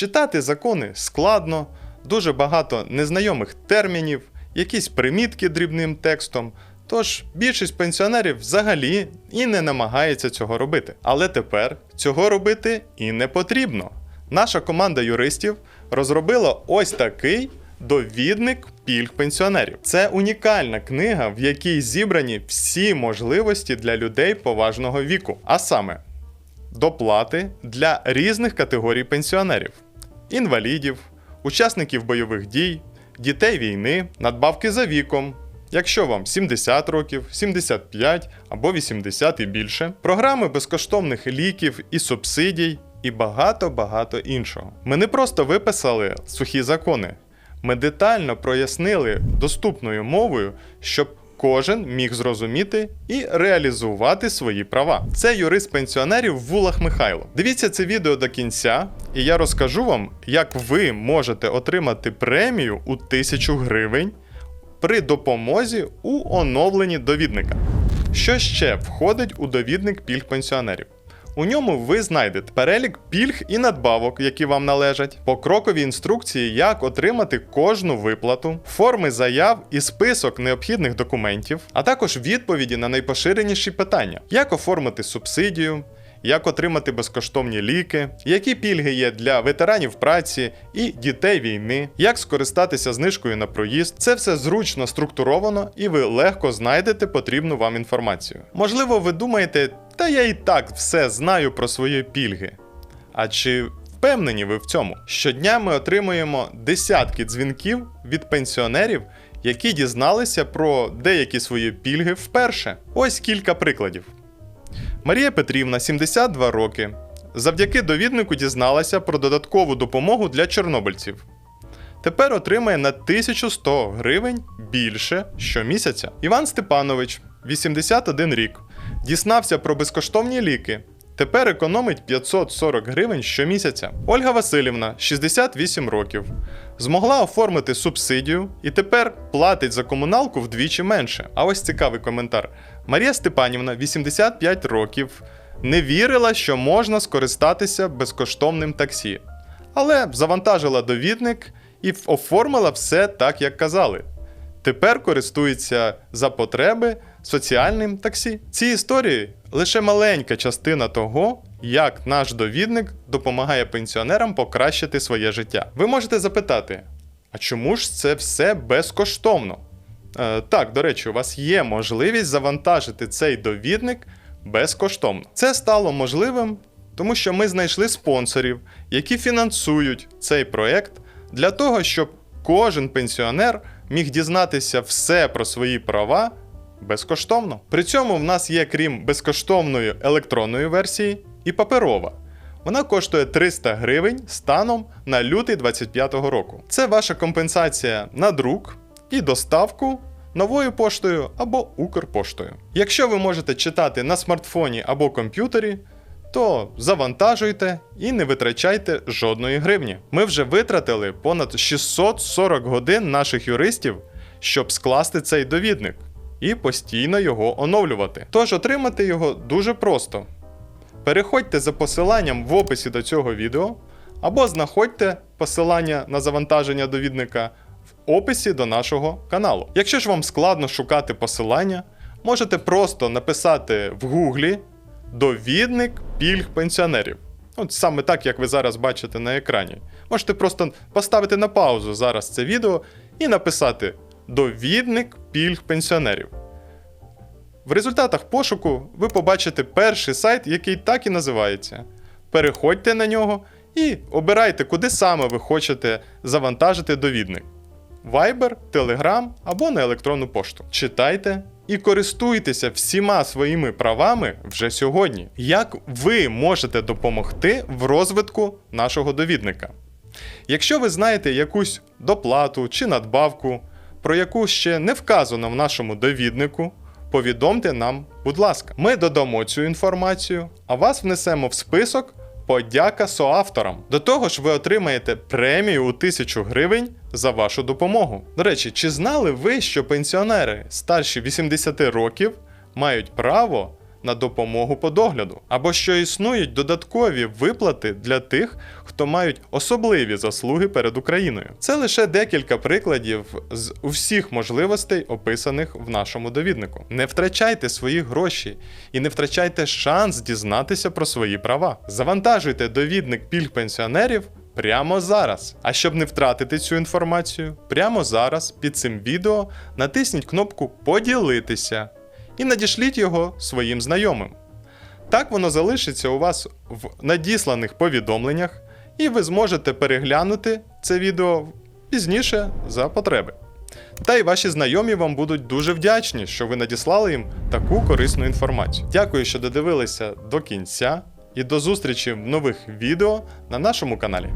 Читати закони складно, дуже багато незнайомих термінів, якісь примітки дрібним текстом. Тож більшість пенсіонерів взагалі і не намагається цього робити. Але тепер цього робити і не потрібно. Наша команда юристів розробила ось такий довідник пільг пенсіонерів. Це унікальна книга, в якій зібрані всі можливості для людей поважного віку, а саме доплати для різних категорій пенсіонерів: інвалідів, учасників бойових дій, дітей війни, надбавки за віком. Якщо вам 70 років, 75 або 80 і більше, програми безкоштовних ліків і субсидій і багато-багато іншого. Ми не просто виписали сухі закони, ми детально прояснили доступною мовою, щоб кожен міг зрозуміти і реалізувати свої права. Це юрист пенсіонерів Вулах Михайло. Дивіться це відео до кінця, і я розкажу вам, як ви можете отримати премію у 1000 гривень при допомозі у оновленні довідника. Що ще входить у довідник пільг пенсіонерів? У ньому ви знайдете перелік пільг і надбавок, які вам належать, покрокові інструкції, як отримати кожну виплату, форми заяв і список необхідних документів, а також відповіді на найпоширеніші питання: як оформити субсидію, як отримати безкоштовні ліки, які пільги є для ветеранів праці і дітей війни, як скористатися знижкою на проїзд. Це все зручно структуровано і ви легко знайдете потрібну вам інформацію. Можливо, ви думаєте, та я і так все знаю про свої пільги. А чи впевнені ви в цьому? Щодня ми отримуємо десятки дзвінків від пенсіонерів, які дізналися про деякі свої пільги вперше. Ось кілька прикладів. Марія Петрівна, 72 роки. Завдяки довіднику дізналася про додаткову допомогу для чорнобильців. Тепер отримає на 1100 гривень більше щомісяця. Іван Степанович, 81 рік, дізнався про безкоштовні ліки. Тепер економить 540 гривень щомісяця. Ольга Васильівна, 68 років, змогла оформити субсидію і тепер платить за комуналку вдвічі менше. А ось цікавий коментар. Марія Степанівна, 85 років, не вірила, що можна скористатися безкоштовним таксі, але завантажила довідник і оформила все так, як казали. Тепер користується за потреби соціальним таксі. Ці історії лише маленька частина того, як наш довідник допомагає пенсіонерам покращити своє життя. Ви можете запитати, а чому ж це все безкоштовно? Е, так, до речі, у вас є можливість завантажити цей довідник безкоштовно. Це стало можливим, тому що ми знайшли спонсорів, які фінансують цей проект для того, щоб кожен пенсіонер міг дізнатися все про свої права безкоштовно. При цьому в нас є, крім безкоштовної електронної версії, і паперова. Вона коштує 300 гривень станом на лютий 2025 року. Це ваша компенсація на друк і доставку новою поштою або Укрпоштою. Якщо ви можете читати на смартфоні або комп'ютері, то завантажуйте і не витрачайте жодної гривні. Ми вже витратили понад 640 годин наших юристів, щоб скласти цей довідник і постійно його оновлювати. Тож отримати його дуже просто. Переходьте за посиланням в описі до цього відео, або знаходьте посилання на завантаження довідника описі до нашого каналу. Якщо ж вам складно шукати посилання, можете просто написати в гуглі довідник пільг пенсіонерів. От саме так, як ви зараз бачите на екрані. Можете просто поставити на паузу зараз це відео і написати довідник пільг пенсіонерів. В результатах пошуку ви побачите перший сайт, який так і називається. Переходьте на нього і обирайте, куди саме ви хочете завантажити довідник: Viber, Telegram або на електронну пошту. Читайте і користуйтеся всіма своїми правами вже сьогодні. Як ви можете допомогти в розвитку нашого довідника? Якщо ви знаєте якусь доплату чи надбавку, про яку ще не вказано в нашому довіднику, повідомте нам, будь ласка. Ми додамо цю інформацію, а вас внесемо в список подяка соавторам. До того ж, ви отримаєте премію у 1000 гривень за вашу допомогу. До речі, чи знали ви, що пенсіонери старші 80 років мають право на допомогу по догляду, або що існують додаткові виплати для тих, хто мають особливі заслуги перед Україною. Це лише декілька прикладів з усіх можливостей, описаних в нашому довіднику. Не втрачайте свої гроші і не втрачайте шанс дізнатися про свої права. Завантажуйте довідник пільг пенсіонерів. Прямо зараз. А щоб не втратити цю інформацію, прямо зараз під цим відео натисніть кнопку Поділитися і надішліть його своїм знайомим. Так воно залишиться у вас в надісланих повідомленнях, і ви зможете переглянути це відео пізніше за потреби. Та й ваші знайомі вам будуть дуже вдячні, що ви надіслали їм таку корисну інформацію. Дякую, що додивилися до кінця, і до зустрічі в нових відео на нашому каналі.